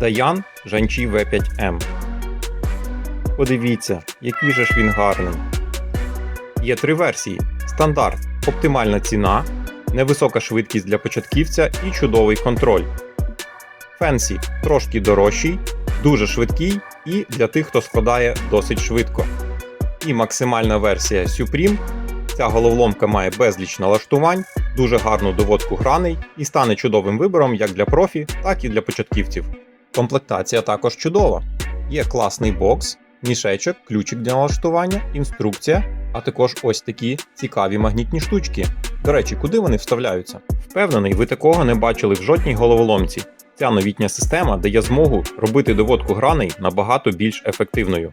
Даян Жанчі V5M. Подивіться, який же ж він гарний. Є три версії: стандарт, оптимальна ціна, невисока швидкість для початківця і чудовий контроль. Фенсі трошки дорожчий, дуже швидкий і для тих, хто складає досить швидко. І максимальна версія Supreme. Ця головоломка має безліч налаштувань, дуже гарну доводку граней і стане чудовим вибором як для профі, так і для початківців. Комплектація також чудова. Є класний бокс, мішечок, ключик для налаштування, інструкція, а також ось такі цікаві магнітні штучки. До речі, куди вони вставляються? Впевнений, ви такого не бачили в жодній головоломці. Ця новітня система дає змогу робити доводку граней набагато більш ефективною.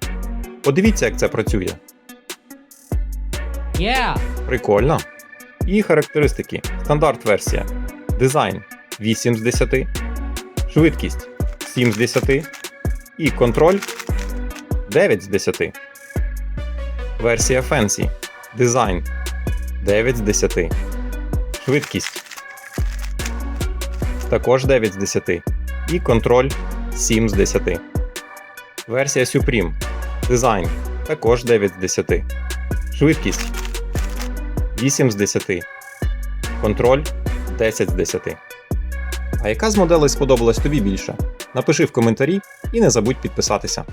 Подивіться, як це працює. Yeah! Прикольно. І характеристики. Стандарт версія. Дизайн 8 з 10. Швидкість 7 з 10. І контроль 9 з 10. Версія Fancy. Дизайн 9 з 10. Швидкість. Також 9 з 10. І контроль 7 з 10. Версія Supreme. Дизайн також 9 з 10. Швидкість 8 з 10. Контроль 10 з 10. А яка з моделей сподобалась тобі більше? Напиши в коментарі і не забудь підписатися.